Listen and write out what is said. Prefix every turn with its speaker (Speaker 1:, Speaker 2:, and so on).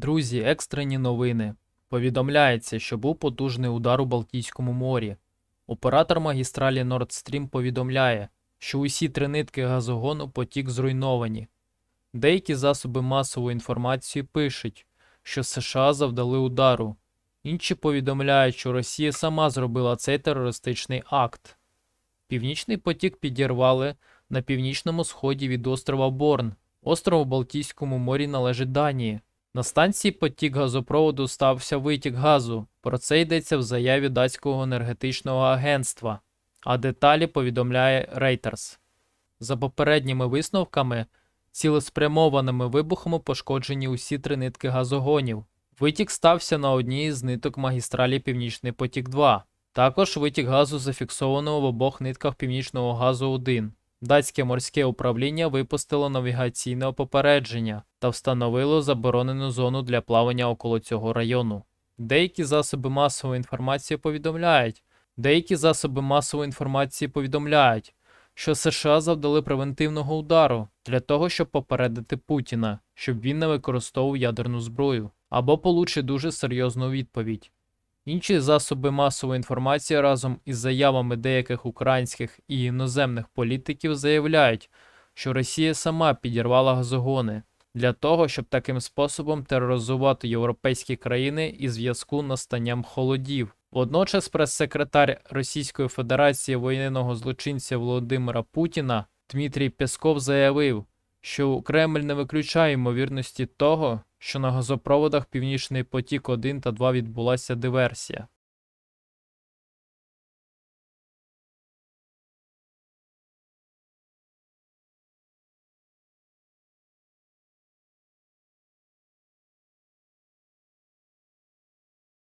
Speaker 1: Друзі, екстрені новини. Повідомляється, що був потужний удар у Балтійському морі. Оператор магістралі Nord Stream повідомляє, що усі три нитки газогону потік зруйновані. Деякі засоби масової інформації пишуть, що США завдали удару. Інші повідомляють, що Росія сама зробила цей терористичний акт. Північний потік підірвали на північному сході від острова Борн. Остров у Балтійському морі належить Данії. На станції потік газопроводу стався витік газу. Про це йдеться в заяві датського енергетичного агентства, а деталі повідомляє Reuters. За попередніми висновками, цілеспрямованими вибухами пошкоджені усі три нитки газогонів. Витік стався на одній із ниток магістралі Північний потік 2. Також витік газу зафіксовано в обох нитках Північного газу 1. Датське морське управління випустило навігаційне попередження та встановило заборонену зону для плавання около цього району. Деякі засоби масової інформації повідомляють, деякі засоби масової інформації повідомляють, що США завдали превентивного удару для того, щоб попередити Путіна, щоб він не використовував ядерну зброю, або получить дуже серйозну відповідь. Інші засоби масової інформації разом із заявами деяких українських і іноземних політиків заявляють, що Росія сама підірвала газогони для того, щоб таким способом тероризувати європейські країни і зв'язку настанням холодів. Водночас прес-секретар Російської Федерації воєнного злочинця Володимира Путіна Дмитрій Пєсков заявив, що Кремль не виключає ймовірності того, що на газопроводах Північний потік 1 та 2 відбулася диверсія.